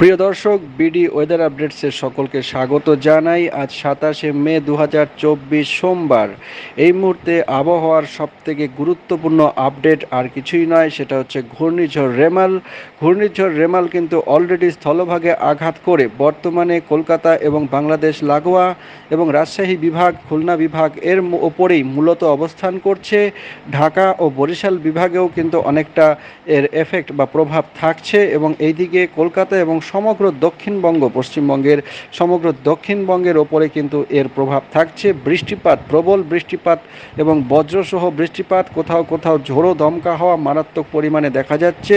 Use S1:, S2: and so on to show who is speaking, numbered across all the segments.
S1: প্রিয় দর্শক, BD weather আপডেটসের সকলকে স্বাগত জানাই। আজ সাতাশে মে দু হাজার চব্বিশ সোমবার। এই মুহূর্তে আবহাওয়ার সবথেকে গুরুত্বপূর্ণ আপডেট আর কিছুই নয়, সেটা হচ্ছে ঘূর্ণিঝড় রেমাল। ঘূর্ণিঝড় রেমাল কিন্তু অলরেডি স্থলভাগে আঘাত করে বর্তমানে কলকাতা এবং বাংলাদেশ লাগোয়া এবং রাজশাহী বিভাগ, খুলনা বিভাগ এর ওপরেই মূলত অবস্থান করছে। ঢাকা ও বরিশাল বিভাগেও কিন্তু অনেকটা এর এফেক্ট বা প্রভাব থাকছে এবং এইদিকে কলকাতা এবং সমগ্র দক্ষিণবঙ্গ, পশ্চিমবঙ্গের সমগ্র দক্ষিণবঙ্গের ওপরে কিন্তু এর প্রভাব থাকছে। বৃষ্টিপাত, প্রবল বৃষ্টিপাত এবং বজ্রসহ বৃষ্টিপাত, কোথাও কোথাও ঝোড়ো দমকা হওয়া মারাত্মক পরিমাণে দেখা যাচ্ছে।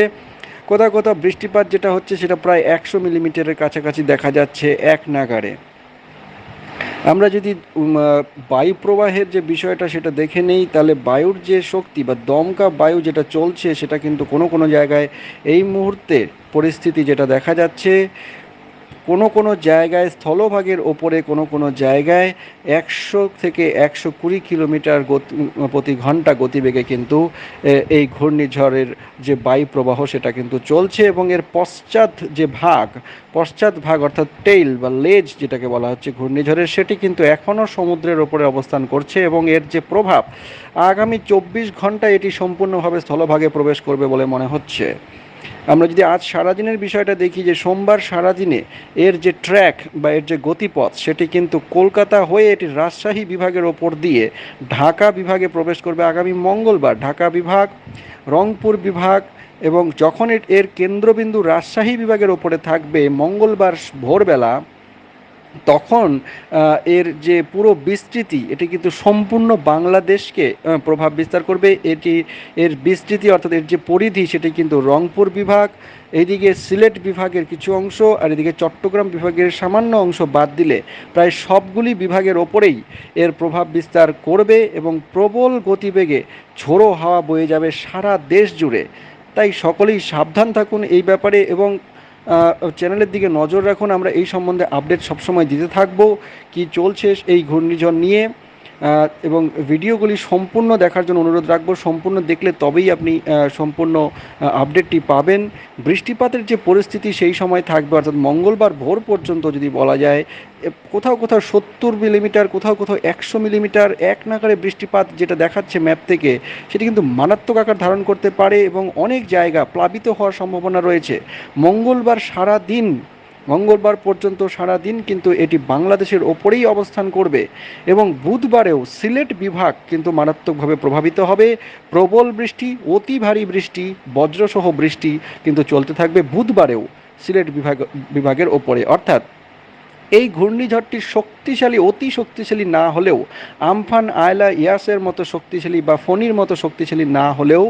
S1: কোথাও কোথাও বৃষ্টিপাত যেটা হচ্ছে সেটা প্রায় একশো মিলিমিটারের কাছাকাছি দেখা যাচ্ছে এক নাগাড়ে। আমরা যদি বায়ু প্রবাহের যে বিষয়টা সেটা দেখে নেই, তাহলে বায়ুর যে শক্তি বা দমকা বায়ু যেটা চলছে সেটা কিন্তু কোনো কোনো জায়গায় এই মুহূর্তে পরিস্থিতি যেটা দেখা যাচ্ছে কোনো কোনো জায়গায় স্থলভাগের ওপরে কোনো কোনো জায়গায় একশো থেকে একশো কুড়ি কিলোমিটার গতি প্রতি ঘণ্টা গতিবেগে কিন্তু এই ঘূর্ণিঝড়ের যে বায়ু প্রবাহ সেটা কিন্তু চলছে এবং এর পশ্চাৎ যে ভাগ, পশ্চাৎ ভাগ অর্থাৎ টেইল বা লেজ যেটাকে বলা হচ্ছে ঘূর্ণিঝড়ের, সেটি কিন্তু এখনও সমুদ্রের ওপরে অবস্থান করছে এবং এর যে প্রভাব, আগামী চব্বিশ ঘন্টায় এটি সম্পূর্ণভাবে স্থলভাগে প্রবেশ করবে বলে মনে হচ্ছে। আমরা যদি আজ সারাদিনের বিষয়টা দেখি যে সোমবার সারাদিনে এর যে ট্র্যাক বা এর যে গতিপথ, সেটি কিন্তু কলকাতা হয়ে এটি রাজশাহী বিভাগের ওপর দিয়ে ঢাকা বিভাগে প্রবেশ করবে আগামী মঙ্গলবার। ঢাকা বিভাগ, রংপুর বিভাগ এবং যখন এর- কেন্দ্রবিন্দু রাজশাহী বিভাগের ওপরে থাকবে মঙ্গলবার ভোরবেলা তখন এর যে পুরো বিস্তৃতি, এটি কিন্তু সম্পূর্ণ বাংলাদেশকে প্রভাব বিস্তার করবে। এটি, এর বিস্তৃতি অর্থাৎ এর যে পরিধি, সেটি কিন্তু রংপুর বিভাগ এইদিকে সিলেট বিভাগের কিছু অংশ আর এদিকে চট্টগ্রাম বিভাগের সামান্য অংশ বাদ দিলে প্রায় সবগুলি বিভাগের ওপরেই এর প্রভাব বিস্তার করবে এবং প্রবল গতিবেগে ঝোড়ো হাওয়া বয়ে যাবে সারা দেশ জুড়ে। তাই সকলেই সাবধান থাকুন এই ব্যাপারে এবং চ্যানেলের দিকে নজর রাখুন, আমরা এই সম্বন্ধে আপডেট সবসময় দিতে থাকব। কি চলছে এই ঘূর্ণিঝড় নিয়ে? এবং ভিডিওগুলি সম্পূর্ণ দেখার জন্য অনুরোধ রাখব। সম্পূর্ণ দেখলে তবেই আপনি সম্পূর্ণ আপডেটটি পাবেন। বৃষ্টিপাতের যে পরিস্থিতি সেই সময় থাকবে, অর্থাৎ মঙ্গলবার ভোর পর্যন্ত যদি বলা যায় কোথাও কোথাও সত্তর মিলিমিটার, কোথাও কোথাও একশো মিলিমিটার এক নাগারে বৃষ্টিপাত যেটা দেখাচ্ছে ম্যাপ থেকে, সেটি কিন্তু মারাত্মক আকার ধারণ করতে পারে এবং অনেক জায়গা প্লাবিত হওয়ার সম্ভাবনা রয়েছে। মঙ্গলবার সারা দিন মঙ্গলবার পর্যন্ত সারা দিন কিন্তু এটি বাংলাদেশের ওপরেই অবস্থান করবে এবং বুধবারেও সিলেট বিভাগ কিন্তু মারাত্মকভাবে প্রভাবিত হবে। প্রবল বৃষ্টি, অতি ভারী বৃষ্টি, বজ্রসহ বৃষ্টি কিন্তু চলতে থাকবে বুধবারেও সিলেট বিভাগ বিভাগের ওপরে। অর্থাৎ এই ঘূর্ণিঝড়টি শক্তিশালী, অতি শক্তিশালী না হলেও আমফান আয়লা ইয়াসের মতো শক্তিশালী বা ফণির মতো শক্তিশালী না হলেও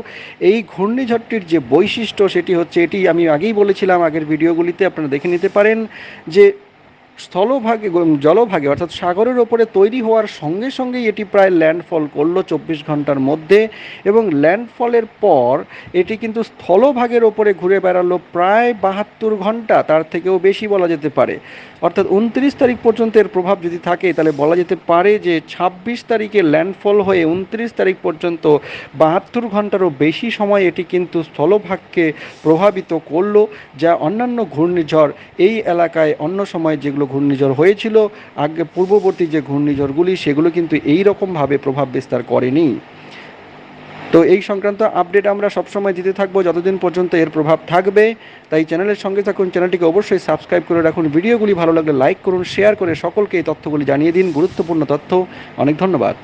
S1: এই ঘূর্ণিঝড়টির যে বৈশিষ্ট্য সেটি হচ্ছে, এটি আমি আগেই বলেছিলাম আগের ভিডিওগুলিতে, আপনারা দেখে নিতে পারেন যে স্থলভাগে জলভাগে, অর্থাৎ সাগরের ওপরে তৈরি হওয়ার সঙ্গে সঙ্গেই এটি প্রায় ল্যান্ডফল করল চব্বিশ ঘণ্টার মধ্যে এবং ল্যান্ডফলের পর এটি কিন্তু স্থলভাগের ওপরে ঘুরে বেড়ালো প্রায় বাহাত্তর ঘণ্টা, তার থেকেও বেশি বলা যেতে পারে। অর্থাৎ উনত্রিশ তারিখ পর্যন্ত এর প্রভাব যদি থাকে, তাহলে বলা যেতে পারে যে ছাব্বিশ তারিখে ল্যান্ডফল হয়ে উনত্রিশ তারিখ পর্যন্ত বাহাত্তর ঘন্টারও বেশি সময় এটি কিন্তু স্থলভাগকে প্রভাবিত করল, যা অন্যান্য ঘূর্ণিঝড় এই এলাকায় অন্য সময় যেগুলো ঘূর্ণিঝড় হয়েছিল, আগে পূর্ববর্তী যে ঘূর্ণিঝড়গুলি, সেগুলো কিন্তু এই রকমভাবে প্রভাব বিস্তার করেনি। তো এই সংক্রান্ত আপডেট আমরা সবসময় দিতে থাকব, যতদিন পর্যন্ত এর প্রভাব থাকবে। তাই চ্যানেলের সঙ্গে থাকুন, চ্যানেলটিকে অবশ্যই সাবস্ক্রাইব করে রাখুন। ভিডিওগুলি ভালো লাগলে লাইক করুন, শেয়ার করে সকলকে এই তথ্যগুলি জানিয়ে দিন। গুরুত্বপূর্ণ তথ্য। অনেক ধন্যবাদ।